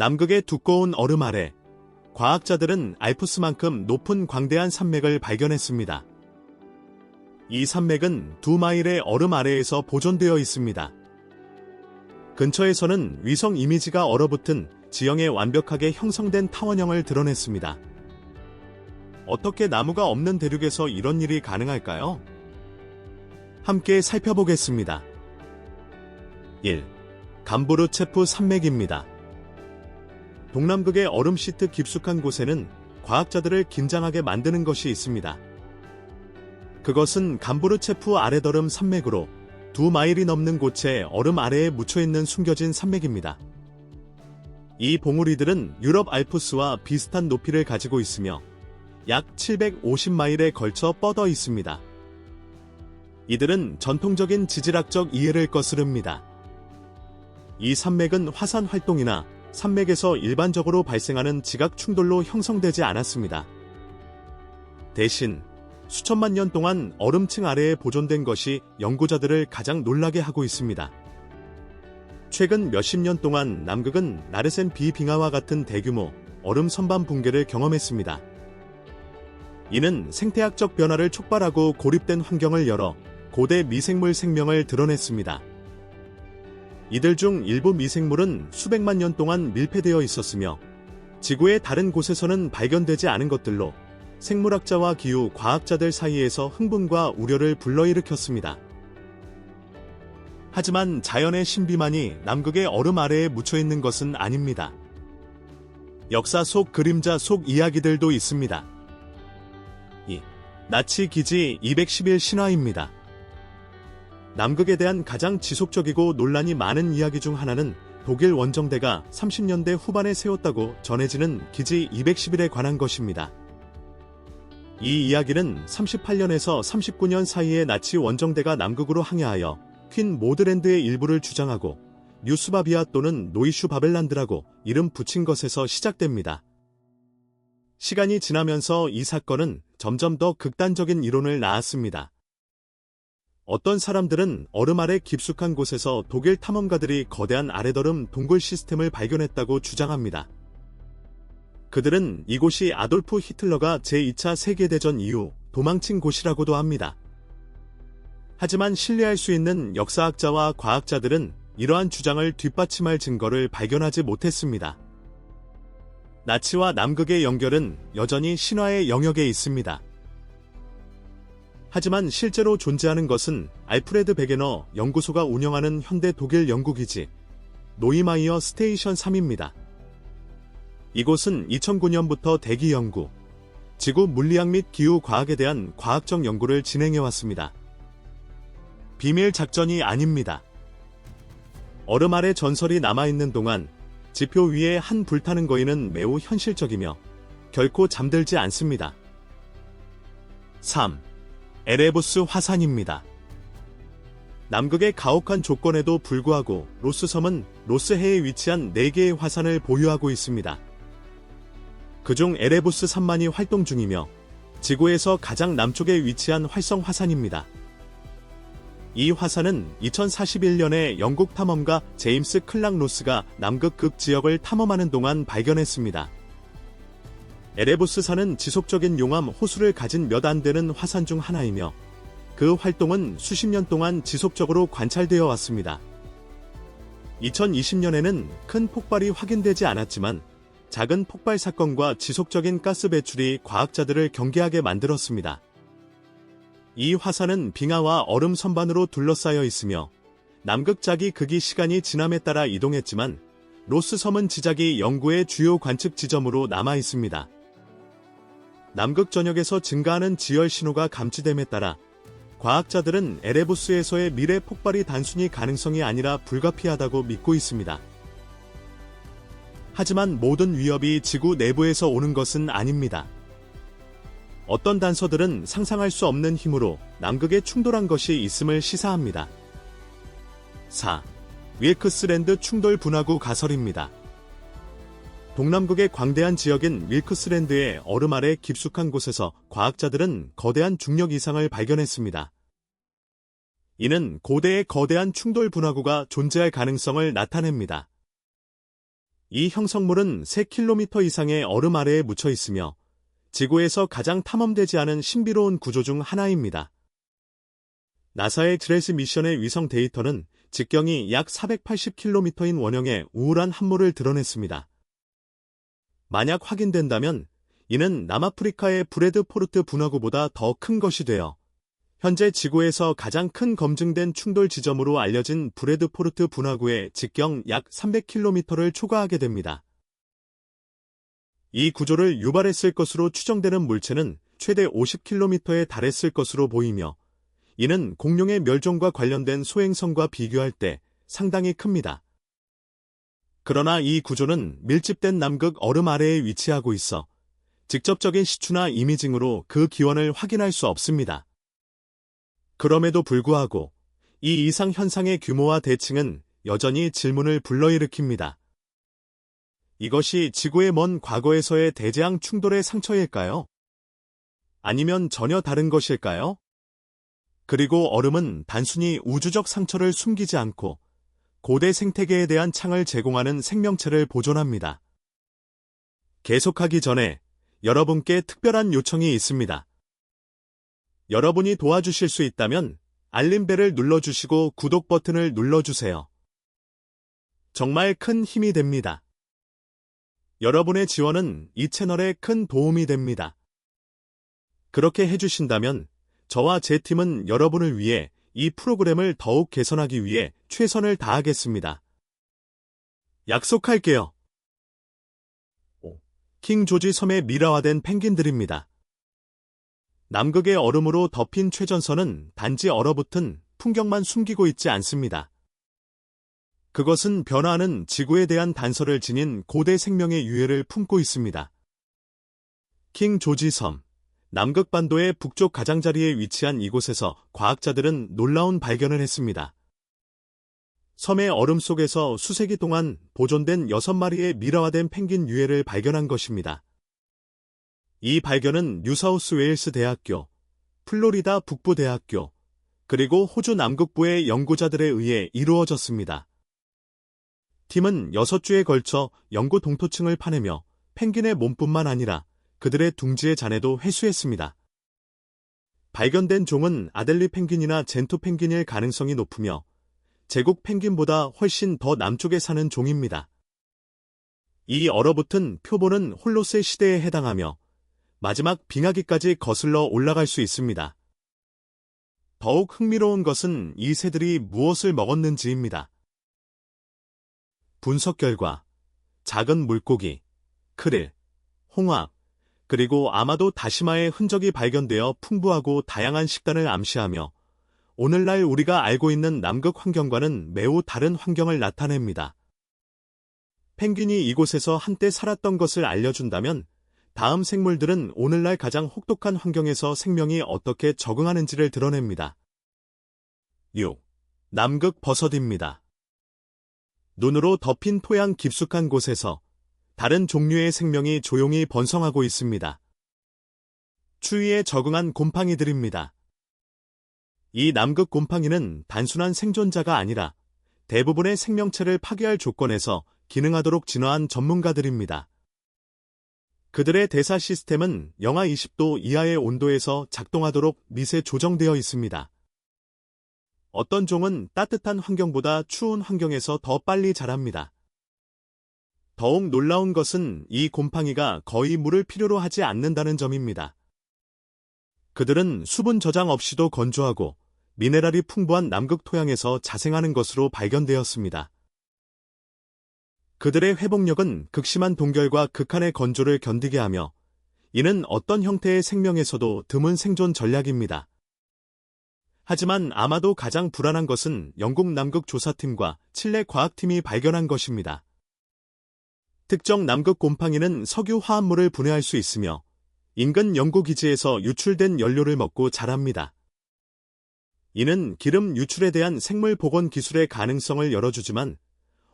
남극의 두꺼운 얼음 아래 과학자들은 알프스만큼 높은 광대한 산맥을 발견했습니다. 이 산맥은 두 마일의 얼음 아래에서 보존되어 있습니다. 근처에서는 위성 이미지가 얼어붙은 지형에 완벽하게 형성된 타원형을 드러냈습니다. 어떻게 나무가 없는 대륙에서 이런 일이 가능할까요? 함께 살펴보겠습니다. 1. 감부르체프 산맥입니다. 동남극의 얼음 시트 깊숙한 곳에는 과학자들을 긴장하게 만드는 것이 있습니다. 그것은 감부르체프 아래더름 산맥으로 두 마일이 넘는 곳에 얼음 아래에 묻혀있는 숨겨진 산맥입니다. 이 봉우리들은 유럽 알프스와 비슷한 높이를 가지고 있으며 약 750마일에 걸쳐 뻗어 있습니다. 이들은 전통적인 지질학적 이해를 거스릅니다. 이 산맥은 화산 활동이나 산맥에서 일반적으로 발생하는 지각 충돌로 형성되지 않았습니다. 대신 수천만 년 동안 얼음층 아래에 보존된 것이 연구자들을 가장 놀라게 하고 있습니다. 최근 몇십 년 동안 남극은 나르센 비빙하와 같은 대규모 얼음 선반 붕괴를 경험했습니다. 이는 생태학적 변화를 촉발하고 고립된 환경을 열어 고대 미생물 생명을 드러냈습니다. 이들 중 일부 미생물은 수백만 년 동안 밀폐되어 있었으며 지구의 다른 곳에서는 발견되지 않은 것들로 생물학자와 기후 과학자들 사이에서 흥분과 우려를 불러일으켰습니다. 하지만 자연의 신비만이 남극의 얼음 아래에 묻혀 있는 것은 아닙니다. 역사 속 그림자 속 이야기들도 있습니다. 2. 나치 기지 211 신화입니다. 남극에 대한 가장 지속적이고 논란이 많은 이야기 중 하나는 독일 원정대가 30년대 후반에 세웠다고 전해지는 기지 211에 관한 것입니다. 이 이야기는 38년에서 39년 사이에 나치 원정대가 남극으로 항해하여 퀸 모드랜드의 일부를 주장하고 뉴스바비아 또는 노이슈 바벨란드라고 이름 붙인 것에서 시작됩니다. 시간이 지나면서 이 사건은 점점 더 극단적인 이론을 낳았습니다. 어떤 사람들은 얼음 아래 깊숙한 곳에서 독일 탐험가들이 거대한 아래더름 동굴 시스템을 발견했다고 주장합니다. 그들은 이곳이 아돌프 히틀러가 제2차 세계대전 이후 도망친 곳이라고도 합니다. 하지만 신뢰할 수 있는 역사학자와 과학자들은 이러한 주장을 뒷받침할 증거를 발견하지 못했습니다. 나치와 남극의 연결은 여전히 신화의 영역에 있습니다. 하지만 실제로 존재하는 것은 알프레드 베게너 연구소가 운영하는 현대 독일 연구기지 노이마이어 스테이션 3입니다. 이곳은 2009년부터 대기 연구, 지구 물리학 및 기후 과학에 대한 과학적 연구를 진행해왔습니다. 비밀 작전이 아닙니다. 얼음 아래 전설이 남아있는 동안 지표 위에 한 불타는 거인은 매우 현실적이며 결코 잠들지 않습니다. 3. 에레부스 화산입니다. 남극의 가혹한 조건에도 불구하고 로스섬은 로스해에 위치한 4개의 화산을 보유하고 있습니다. 그중 에레부스 3만이 활동 중이며 지구에서 가장 남쪽에 위치한 활성 화산입니다. 이 화산은 2041년에 영국 탐험가 제임스 클락 로스가 남극 극 지역을 탐험하는 동안 발견했습니다. 에레부스산은 지속적인 용암 호수를 가진 몇 안 되는 화산 중 하나이며 그 활동은 수십 년 동안 지속적으로 관찰되어 왔습니다. 2020년에는 큰 폭발이 확인되지 않았지만 작은 폭발 사건과 지속적인 가스 배출이 과학자들을 경계하게 만들었습니다. 이 화산은 빙하와 얼음 선반으로 둘러싸여 있으며 남극작이 극이 시간이 지남에 따라 이동했지만 로스 섬은 지작이 연구의 주요 관측 지점으로 남아 있습니다. 남극 전역에서 증가하는 지열 신호가 감지됨에 따라 과학자들은 에레부스에서의 미래 폭발이 단순히 가능성이 아니라 불가피하다고 믿고 있습니다. 하지만 모든 위협이 지구 내부에서 오는 것은 아닙니다. 어떤 단서들은 상상할 수 없는 힘으로 남극에 충돌한 것이 있음을 시사합니다. 4. 윌크스랜드 충돌 분화구 가설입니다. 동남극의 광대한 지역인 윌크스랜드의 얼음 아래 깊숙한 곳에서 과학자들은 거대한 중력 이상을 발견했습니다. 이는 고대의 거대한 충돌 분화구가 존재할 가능성을 나타냅니다. 이 형성물은 3km 이상의 얼음 아래에 묻혀 있으며 지구에서 가장 탐험되지 않은 신비로운 구조 중 하나입니다. 나사의 트레스 미션의 위성 데이터는 직경이 약 480km인 원형의 우울한 함몰을 드러냈습니다. 만약 확인된다면 이는 남아프리카의 브레드 포르트 분화구보다 더 큰 것이 되어 현재 지구에서 가장 큰 검증된 충돌 지점으로 알려진 브레드 포르트 분화구의 직경 약 300km를 초과하게 됩니다. 이 구조를 유발했을 것으로 추정되는 물체는 최대 50km에 달했을 것으로 보이며 이는 공룡의 멸종과 관련된 소행성과 비교할 때 상당히 큽니다. 그러나 이 구조는 밀집된 남극 얼음 아래에 위치하고 있어 직접적인 시추나 이미징으로 그 기원을 확인할 수 없습니다. 그럼에도 불구하고 이 이상 현상의 규모와 대칭은 여전히 질문을 불러일으킵니다. 이것이 지구의 먼 과거에서의 대재앙 충돌의 상처일까요? 아니면 전혀 다른 것일까요? 그리고 얼음은 단순히 우주적 상처를 숨기지 않고 고대 생태계에 대한 창을 제공하는 생명체를 보존합니다. 계속하기 전에 여러분께 특별한 요청이 있습니다. 여러분이 도와주실 수 있다면 알림벨을 눌러주시고 구독 버튼을 눌러주세요. 정말 큰 힘이 됩니다. 여러분의 지원은 이 채널에 큰 도움이 됩니다. 그렇게 해주신다면 저와 제 팀은 여러분을 위해 이 프로그램을 더욱 개선하기 위해 최선을 다하겠습니다. 약속할게요. 킹 조지 섬에 미라화된 펭귄들입니다. 남극의 얼음으로 덮인 최전선은 단지 얼어붙은 풍경만 숨기고 있지 않습니다. 그것은 변화하는 지구에 대한 단서를 지닌 고대 생명의 유해를 품고 있습니다. 킹 조지 섬, 남극반도의 북쪽 가장자리에 위치한 이곳에서 과학자들은 놀라운 발견을 했습니다. 섬의 얼음 속에서 수세기 동안 보존된 6마리의 미라화된 펭귄 유해를 발견한 것입니다. 이 발견은 뉴사우스 웨일스 대학교, 플로리다 북부 대학교, 그리고 호주 남극부의 연구자들에 의해 이루어졌습니다. 팀은 6주에 걸쳐 연구 동토층을 파내며 펭귄의 몸뿐만 아니라 그들의 둥지의 잔해도 회수했습니다. 발견된 종은 아델리 펭귄이나 젠토 펭귄일 가능성이 높으며 제국 펭귄보다 훨씬 더 남쪽에 사는 종입니다. 이 얼어붙은 표본은 홀로세 시대에 해당하며 마지막 빙하기까지 거슬러 올라갈 수 있습니다. 더욱 흥미로운 것은 이 새들이 무엇을 먹었는지입니다. 분석 결과 작은 물고기, 크릴, 홍합, 그리고 아마도 다시마의 흔적이 발견되어 풍부하고 다양한 식단을 암시하며 오늘날 우리가 알고 있는 남극 환경과는 매우 다른 환경을 나타냅니다. 펭귄이 이곳에서 한때 살았던 것을 알려준다면 다음 생물들은 오늘날 가장 혹독한 환경에서 생명이 어떻게 적응하는지를 드러냅니다. 6. 남극 버섯입니다. 눈으로 덮인 토양 깊숙한 곳에서 다른 종류의 생명이 조용히 번성하고 있습니다. 추위에 적응한 곰팡이들입니다. 이 남극 곰팡이는 단순한 생존자가 아니라 대부분의 생명체를 파괴할 조건에서 기능하도록 진화한 전문가들입니다. 그들의 대사 시스템은 영하 20도 이하의 온도에서 작동하도록 미세 조정되어 있습니다. 어떤 종은 따뜻한 환경보다 추운 환경에서 더 빨리 자랍니다. 더욱 놀라운 것은 이 곰팡이가 거의 물을 필요로 하지 않는다는 점입니다. 그들은 수분 저장 없이도 건조하고 미네랄이 풍부한 남극 토양에서 자생하는 것으로 발견되었습니다. 그들의 회복력은 극심한 동결과 극한의 건조를 견디게 하며 이는 어떤 형태의 생명에서도 드문 생존 전략입니다. 하지만 아마도 가장 불안한 것은 영국 남극 조사팀과 칠레 과학팀이 발견한 것입니다. 특정 남극 곰팡이는 석유 화합물을 분해할 수 있으며 인근 연구기지에서 유출된 연료를 먹고 자랍니다. 이는 기름 유출에 대한 생물 복원 기술의 가능성을 열어주지만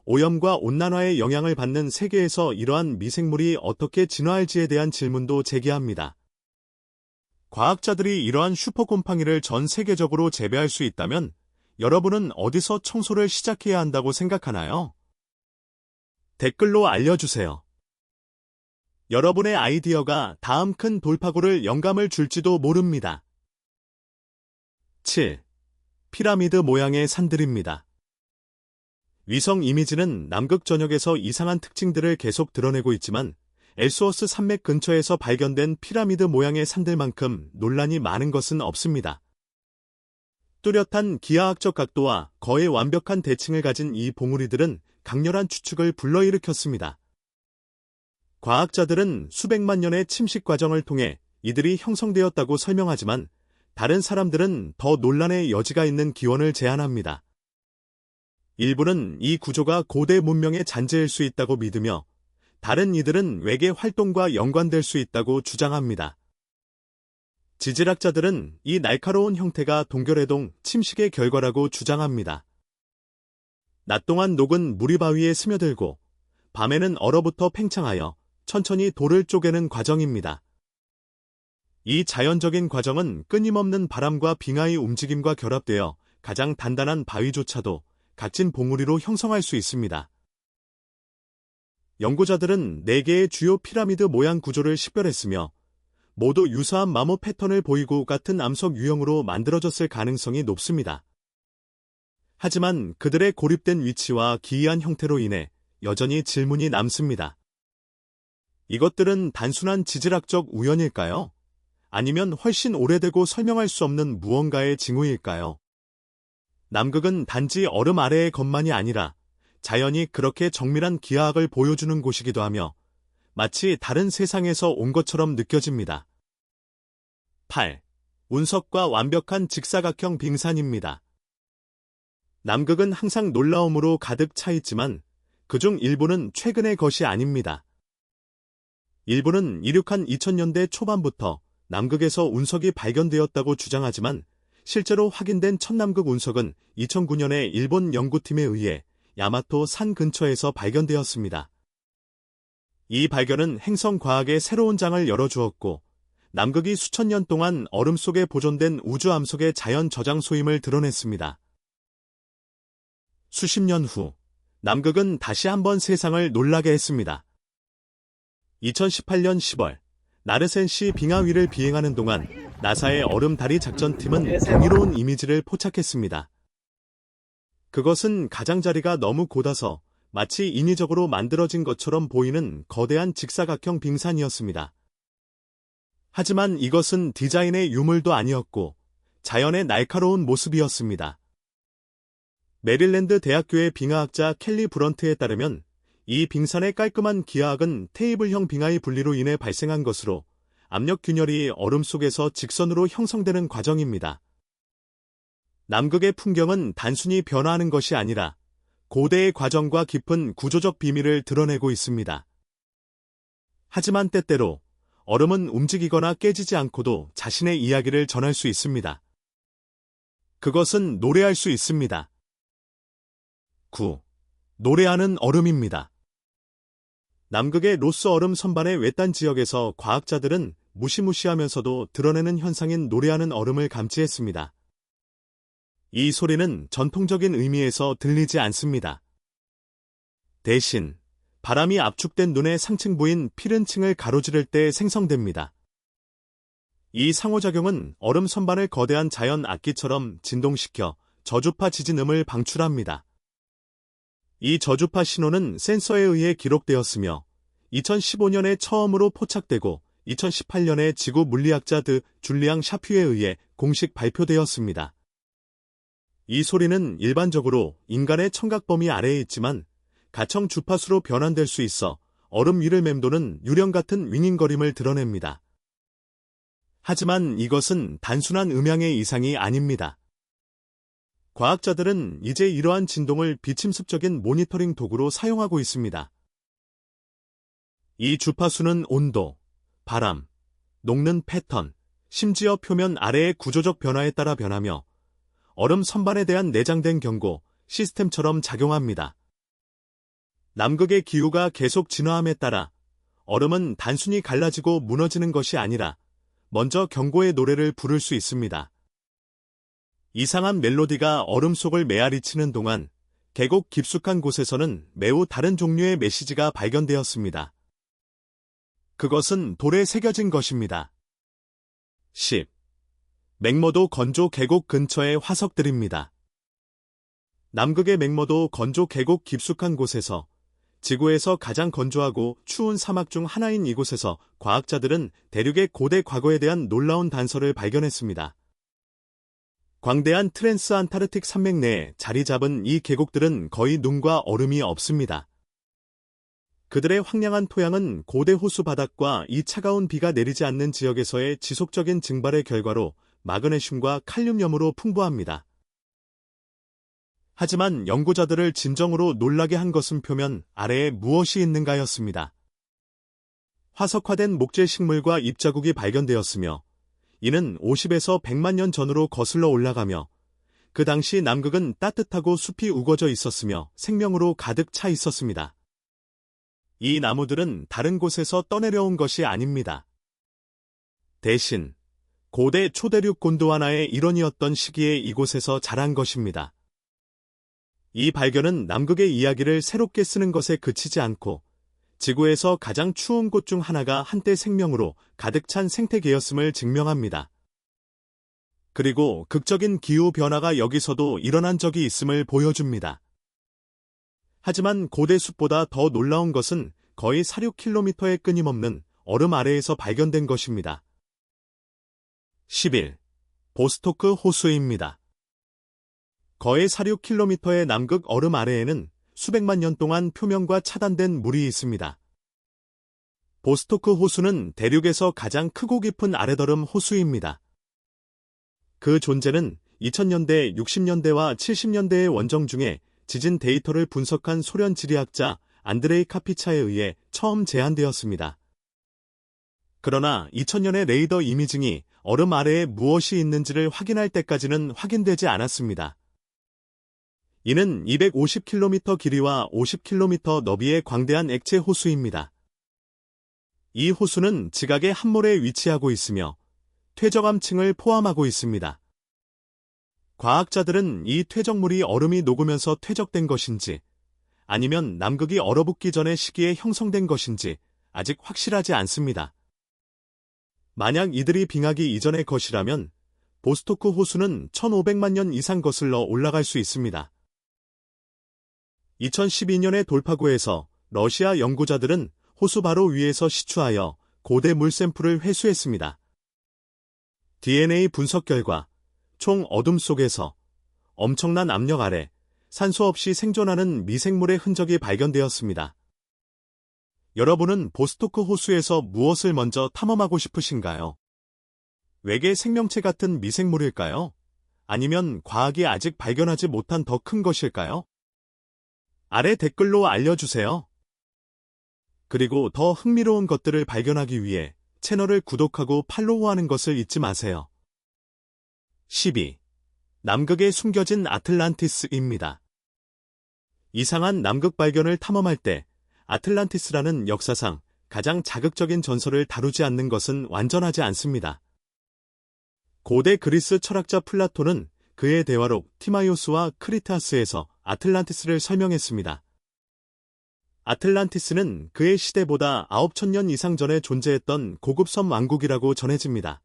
오염과 온난화의 영향을 받는 세계에서 이러한 미생물이 어떻게 진화할지에 대한 질문도 제기합니다. 과학자들이 이러한 슈퍼곰팡이를 전 세계적으로 재배할 수 있다면 여러분은 어디서 청소를 시작해야 한다고 생각하나요? 댓글로 알려주세요. 여러분의 아이디어가 다음 큰 돌파구를 영감을 줄지도 모릅니다. 7. 피라미드 모양의 산들입니다. 위성 이미지는 남극 전역에서 이상한 특징들을 계속 드러내고 있지만 엘스워스 산맥 근처에서 발견된 피라미드 모양의 산들만큼 논란이 많은 것은 없습니다. 뚜렷한 기하학적 각도와 거의 완벽한 대칭을 가진 이 봉우리들은 강렬한 추측을 불러일으켰습니다. 과학자들은 수백만 년의 침식 과정을 통해 이들이 형성되었다고 설명하지만 다른 사람들은 더 논란의 여지가 있는 기원을 제안합니다. 일부는 이 구조가 고대 문명의 잔재일 수 있다고 믿으며 다른 이들은 외계 활동과 연관될 수 있다고 주장합니다. 지질학자들은 이 날카로운 형태가 동결해동 침식의 결과라고 주장합니다. 낮 동안 녹은 물이 바위에 스며들고 밤에는 얼어붙어 팽창하여 천천히 돌을 쪼개는 과정입니다. 이 자연적인 과정은 끊임없는 바람과 빙하의 움직임과 결합되어 가장 단단한 바위조차도 각진 봉우리로 형성할 수 있습니다. 연구자들은 4개의 주요 피라미드 모양 구조를 식별했으며 모두 유사한 마모 패턴을 보이고 같은 암석 유형으로 만들어졌을 가능성이 높습니다. 하지만 그들의 고립된 위치와 기이한 형태로 인해 여전히 질문이 남습니다. 이것들은 단순한 지질학적 우연일까요? 아니면 훨씬 오래되고 설명할 수 없는 무언가의 징후일까요? 남극은 단지 얼음 아래의 것만이 아니라 자연이 그렇게 정밀한 기하학을 보여주는 곳이기도 하며 마치 다른 세상에서 온 것처럼 느껴집니다. 8. 운석과 완벽한 직사각형 빙산입니다. 남극은 항상 놀라움으로 가득 차 있지만 그중 일부는 최근의 것이 아닙니다. 일부는 이륙한 2000년대 초반부터 남극에서 운석이 발견되었다고 주장하지만 실제로 확인된 첫 남극 운석은 2009년에 일본 연구팀에 의해 야마토 산 근처에서 발견되었습니다. 이 발견은 행성 과학의 새로운 장을 열어주었고 남극이 수천 년 동안 얼음 속에 보존된 우주 암석의 자연 저장소임을 드러냈습니다. 수십 년 후, 남극은 다시 한번 세상을 놀라게 했습니다. 2018년 10월, 나르센시 빙하 위를 비행하는 동안 나사의 얼음다리 작전팀은 경이로운 이미지를 포착했습니다. 그것은 가장자리가 너무 곧아서 마치 인위적으로 만들어진 것처럼 보이는 거대한 직사각형 빙산이었습니다. 하지만 이것은 디자인의 유물도 아니었고 자연의 날카로운 모습이었습니다. 메릴랜드 대학교의 빙하학자 켈리 브런트에 따르면 이 빙산의 깔끔한 기하학은 테이블형 빙하의 분리로 인해 발생한 것으로 압력 균열이 얼음 속에서 직선으로 형성되는 과정입니다. 남극의 풍경은 단순히 변화하는 것이 아니라 고대의 과정과 깊은 구조적 비밀을 드러내고 있습니다. 하지만 때때로 얼음은 움직이거나 깨지지 않고도 자신의 이야기를 전할 수 있습니다. 그것은 노래할 수 있습니다. 9. 노래하는 얼음입니다. 남극의 로스 얼음 선반의 외딴 지역에서 과학자들은 무시무시하면서도 드러내는 현상인 노래하는 얼음을 감지했습니다. 이 소리는 전통적인 의미에서 들리지 않습니다. 대신 바람이 압축된 눈의 상층부인 피른층을 가로지를 때 생성됩니다. 이 상호작용은 얼음 선반을 거대한 자연 악기처럼 진동시켜 저주파 지진음을 방출합니다. 이 저주파 신호는 센서에 의해 기록되었으며 2015년에 처음으로 포착되고 2018년에 지구 물리학자 드 줄리앙 샤퓨에 의해 공식 발표되었습니다. 이 소리는 일반적으로 인간의 청각 범위 아래에 있지만 가청 주파수로 변환될 수 있어 얼음 위를 맴도는 유령 같은 윙윙거림을 드러냅니다. 하지만 이것은 단순한 음향의 이상이 아닙니다. 과학자들은 이제 이러한 진동을 비침습적인 모니터링 도구로 사용하고 있습니다. 이 주파수는 온도, 바람, 녹는 패턴, 심지어 표면 아래의 구조적 변화에 따라 변하며 얼음 선반에 대한 내장된 경고, 시스템처럼 작용합니다. 남극의 기후가 계속 진화함에 따라 얼음은 단순히 갈라지고 무너지는 것이 아니라 먼저 경고의 노래를 부를 수 있습니다. 이상한 멜로디가 얼음 속을 메아리치는 동안 계곡 깊숙한 곳에서는 매우 다른 종류의 메시지가 발견되었습니다. 그것은 돌에 새겨진 것입니다. 10. 맥머도 건조 계곡 근처의 화석들입니다. 남극의 맥머도 건조 계곡 깊숙한 곳에서 지구에서 가장 건조하고 추운 사막 중 하나인 이곳에서 과학자들은 대륙의 고대 과거에 대한 놀라운 단서를 발견했습니다. 광대한 트랜스 안타르틱 산맥 내에 자리 잡은 이 계곡들은 거의 눈과 얼음이 없습니다. 그들의 황량한 토양은 고대 호수 바닥과 이 차가운 비가 내리지 않는 지역에서의 지속적인 증발의 결과로 마그네슘과 칼륨염으로 풍부합니다. 하지만 연구자들을 진정으로 놀라게 한 것은 표면 아래에 무엇이 있는가였습니다. 화석화된 목재 식물과 입자국이 발견되었으며 이는 50에서 100만 년 전으로 거슬러 올라가며 그 당시 남극은 따뜻하고 숲이 우거져 있었으며 생명으로 가득 차 있었습니다. 이 나무들은 다른 곳에서 떠내려온 것이 아닙니다. 대신 고대 초대륙 곤도와나의 일원이었던 시기에 이곳에서 자란 것입니다. 이 발견은 남극의 이야기를 새롭게 쓰는 것에 그치지 않고 지구에서 가장 추운 곳 중 하나가 한때 생명으로 가득 찬 생태계였음을 증명합니다. 그리고 극적인 기후 변화가 여기서도 일어난 적이 있음을 보여줍니다. 하지만 고대 숲보다 더 놀라운 것은 거의 46km의 끊임없는 얼음 아래에서 발견된 것입니다. 11. 보스토크 호수입니다. 거의 46km의 남극 얼음 아래에는 수백만 년 동안 표면과 차단된 물이 있습니다. 보스토크 호수는 대륙에서 가장 크고 깊은 아래더름 호수입니다. 그 존재는 2000년대, 60년대와 70년대의 원정 중에 지진 데이터를 분석한 소련 지리학자 안드레이 카피차에 의해 처음 제안되었습니다. 그러나 2000년의 레이더 이미징이 얼음 아래에 무엇이 있는지를 확인할 때까지는 확인되지 않았습니다. 이는 250km 길이와 50km 너비의 광대한 액체 호수입니다. 이 호수는 지각의 한몰에 위치하고 있으며 퇴적암층을 포함하고 있습니다. 과학자들은 이 퇴적물이 얼음이 녹으면서 퇴적된 것인지 아니면 남극이 얼어붙기 전의 시기에 형성된 것인지 아직 확실하지 않습니다. 만약 이들이 빙하기 이전의 것이라면 보스토크 호수는 1500만 년 이상 거슬러 올라갈 수 있습니다. 2012년의 돌파구에서 러시아 연구자들은 호수 바로 위에서 시추하여 고대 물 샘플을 회수했습니다. DNA 분석 결과 총 어둠 속에서 엄청난 압력 아래 산소 없이 생존하는 미생물의 흔적이 발견되었습니다. 여러분은 보스토크 호수에서 무엇을 먼저 탐험하고 싶으신가요? 외계 생명체 같은 미생물일까요? 아니면 과학이 아직 발견하지 못한 더 큰 것일까요? 아래 댓글로 알려주세요. 그리고 더 흥미로운 것들을 발견하기 위해 채널을 구독하고 팔로우하는 것을 잊지 마세요. 12. 남극에 숨겨진 아틀란티스입니다. 이상한 남극 발견을 탐험할 때 아틀란티스라는 역사상 가장 자극적인 전설을 다루지 않는 것은 완전하지 않습니다. 고대 그리스 철학자 플라톤은 그의 대화록 티마이오스와 크리타스에서 아틀란티스를 설명했습니다. 아틀란티스는 그의 시대보다 9천년 이상 전에 존재했던 고급 섬 왕국이라고 전해집니다.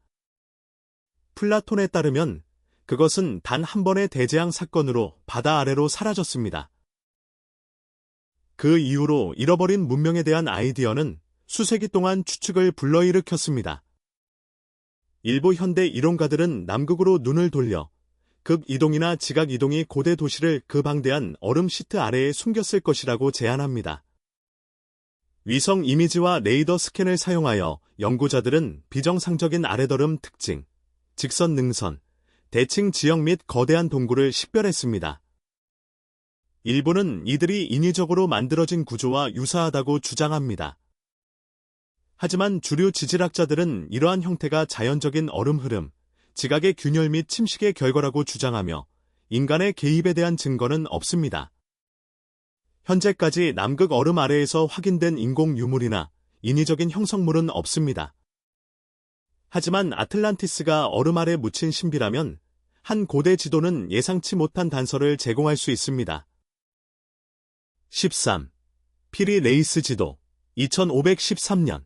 플라톤에 따르면 그것은 단 한 번의 대재앙 사건으로 바다 아래로 사라졌습니다. 그 이후로 잃어버린 문명에 대한 아이디어는 수세기 동안 추측을 불러일으켰습니다. 일부 현대 이론가들은 남극으로 눈을 돌려 극 이동이나 지각 이동이 고대 도시를 그 방대한 얼음 시트 아래에 숨겼을 것이라고 제안합니다. 위성 이미지와 레이더 스캔을 사용하여 연구자들은 비정상적인 아래더름 특징, 직선 능선, 대칭 지형 및 거대한 동굴을 식별했습니다. 일부는 이들이 인위적으로 만들어진 구조와 유사하다고 주장합니다. 하지만 주류 지질학자들은 이러한 형태가 자연적인 얼음 흐름, 지각의 균열 및 침식의 결과라고 주장하며 인간의 개입에 대한 증거는 없습니다. 현재까지 남극 얼음 아래에서 확인된 인공 유물이나 인위적인 형성물은 없습니다. 하지만 아틀란티스가 얼음 아래 묻힌 신비라면 한 고대 지도는 예상치 못한 단서를 제공할 수 있습니다. 13. 피리 레이스 지도 2513년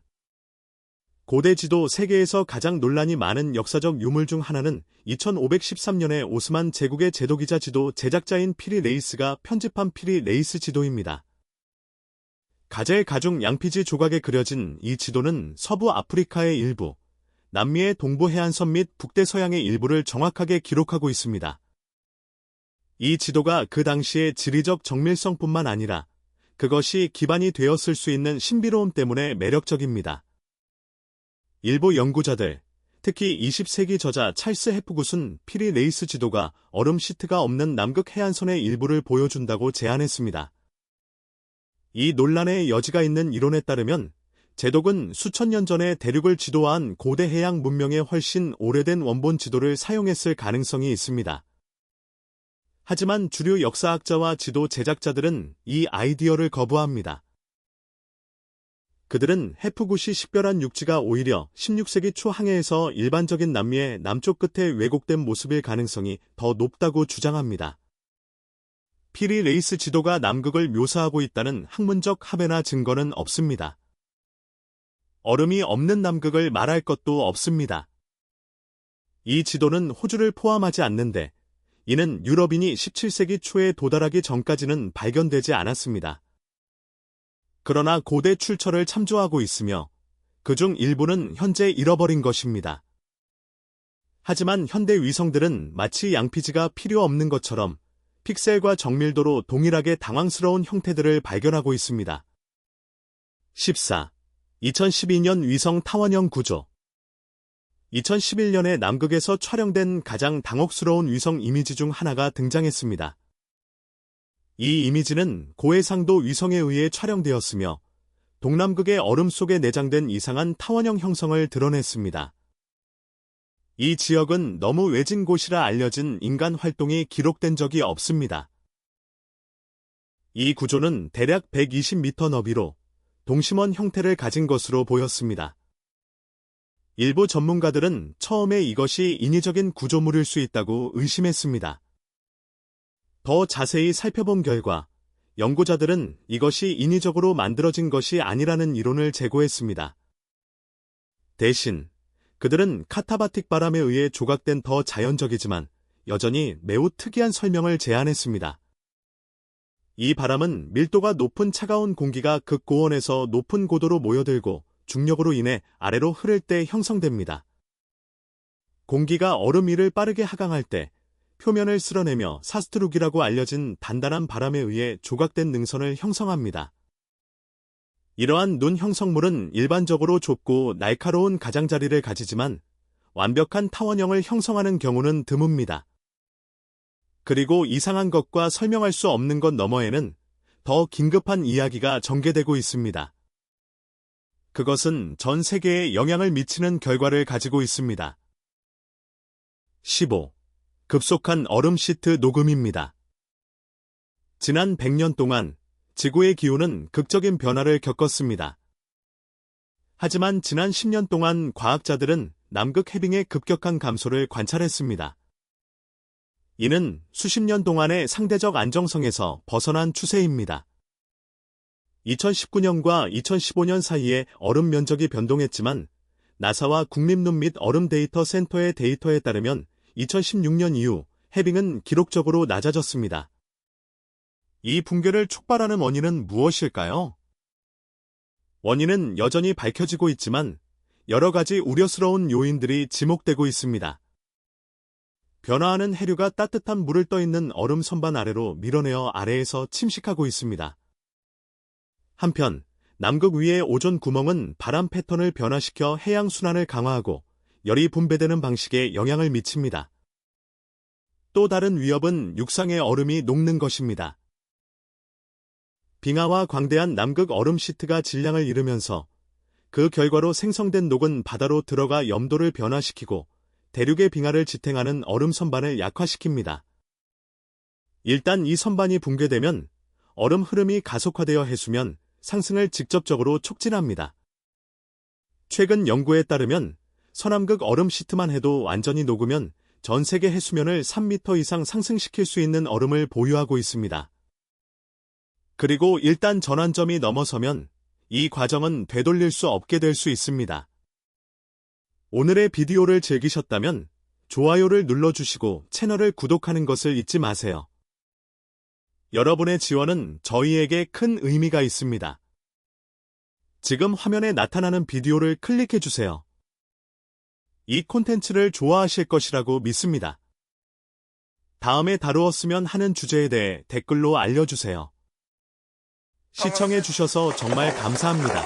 고대 지도 세계에서 가장 논란이 많은 역사적 유물 중 하나는 2513년에 오스만 제국의 제도기자 지도 제작자인 피리 레이스가 편집한 피리 레이스 지도입니다. 가젤 가중 양피지 조각에 그려진 이 지도는 서부 아프리카의 일부, 남미의 동부 해안선 및 북대 서양의 일부를 정확하게 기록하고 있습니다. 이 지도가 그 당시의 지리적 정밀성뿐만 아니라 그것이 기반이 되었을 수 있는 신비로움 때문에 매력적입니다. 일부 연구자들, 특히 20세기 저자 찰스 헤프굿은 피리 레이스 지도가 얼음 시트가 없는 남극 해안선의 일부를 보여준다고 제안했습니다. 이 논란의 여지가 있는 이론에 따르면 제독은 수천 년 전에 대륙을 지도한 고대 해양 문명의 훨씬 오래된 원본 지도를 사용했을 가능성이 있습니다. 하지만 주류 역사학자와 지도 제작자들은 이 아이디어를 거부합니다. 그들은 해프굿이 식별한 육지가 오히려 16세기 초 항해에서 일반적인 남미의 남쪽 끝에 왜곡된 모습일 가능성이 더 높다고 주장합니다. 피리 레이스 지도가 남극을 묘사하고 있다는 학문적 합의나 증거는 없습니다. 얼음이 없는 남극을 말할 것도 없습니다. 이 지도는 호주를 포함하지 않는데 이는 유럽인이 17세기 초에 도달하기 전까지는 발견되지 않았습니다. 그러나 고대 출처를 참조하고 있으며 그중 일부는 현재 잃어버린 것입니다. 하지만 현대 위성들은 마치 양피지가 필요 없는 것처럼 픽셀과 정밀도로 동일하게 당황스러운 형태들을 발견하고 있습니다. 14. 2012년 위성 타원형 구조 2011년에 남극에서 촬영된 가장 당혹스러운 위성 이미지 중 하나가 등장했습니다. 이 이미지는 고해상도 위성에 의해 촬영되었으며 동남극의 얼음 속에 내장된 이상한 타원형 형성을 드러냈습니다. 이 지역은 너무 외진 곳이라 알려진 인간 활동이 기록된 적이 없습니다. 이 구조는 대략 120m 너비로 동심원 형태를 가진 것으로 보였습니다. 일부 전문가들은 처음에 이것이 인위적인 구조물일 수 있다고 의심했습니다. 더 자세히 살펴본 결과 연구자들은 이것이 인위적으로 만들어진 것이 아니라는 이론을 제고했습니다. 대신 그들은 카타바틱 바람에 의해 조각된 더 자연적이지만 여전히 매우 특이한 설명을 제안했습니다. 이 바람은 밀도가 높은 차가운 공기가 극고온에서 높은 고도로 모여들고 중력으로 인해 아래로 흐를 때 형성됩니다. 공기가 얼음 위를 빠르게 하강할 때 표면을 쓸어내며 사스트룩이라고 알려진 단단한 바람에 의해 조각된 능선을 형성합니다. 이러한 눈 형성물은 일반적으로 좁고 날카로운 가장자리를 가지지만 완벽한 타원형을 형성하는 경우는 드뭅니다. 그리고 이상한 것과 설명할 수 없는 것 너머에는 더 긴급한 이야기가 전개되고 있습니다. 그것은 전 세계에 영향을 미치는 결과를 가지고 있습니다. 15. 급속한 얼음 시트 녹음입니다. 지난 100년 동안 지구의 기온은 극적인 변화를 겪었습니다. 하지만 지난 10년 동안 과학자들은 남극 해빙의 급격한 감소를 관찰했습니다. 이는 수십 년 동안의 상대적 안정성에서 벗어난 추세입니다. 2019년과 2015년 사이에 얼음 면적이 변동했지만 나사와 국립눈 및 얼음 데이터 센터의 데이터에 따르면 2016년 이후 해빙은 기록적으로 낮아졌습니다. 이 붕괴를 촉발하는 원인은 무엇일까요? 원인은 여전히 밝혀지고 있지만 여러 가지 우려스러운 요인들이 지목되고 있습니다. 변화하는 해류가 따뜻한 물을 떠 있는 얼음 선반 아래로 밀어내어 아래에서 침식하고 있습니다. 한편 남극 위의 오존 구멍은 바람 패턴을 변화시켜 해양 순환을 강화하고 열이 분배되는 방식에 영향을 미칩니다. 또 다른 위협은 육상의 얼음이 녹는 것입니다. 빙하와 광대한 남극 얼음 시트가 질량을 잃으면서 그 결과로 생성된 녹은 바다로 들어가 염도를 변화시키고 대륙의 빙하를 지탱하는 얼음 선반을 약화시킵니다. 일단 이 선반이 붕괴되면 얼음 흐름이 가속화되어 해수면 상승을 직접적으로 촉진합니다. 최근 연구에 따르면 서남극 얼음 시트만 해도 완전히 녹으면 전 세계 해수면을 3m 이상 상승시킬 수 있는 얼음을 보유하고 있습니다. 그리고 일단 전환점이 넘어서면 이 과정은 되돌릴 수 없게 될 수 있습니다. 오늘의 비디오를 즐기셨다면 좋아요를 눌러주시고 채널을 구독하는 것을 잊지 마세요. 여러분의 지원은 저희에게 큰 의미가 있습니다. 지금 화면에 나타나는 비디오를 클릭해주세요. 이 콘텐츠를 좋아하실 것이라고 믿습니다. 다음에 다루었으면 하는 주제에 대해 댓글로 알려주세요. 시청해주셔서 정말 감사합니다.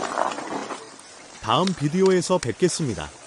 다음 비디오에서 뵙겠습니다.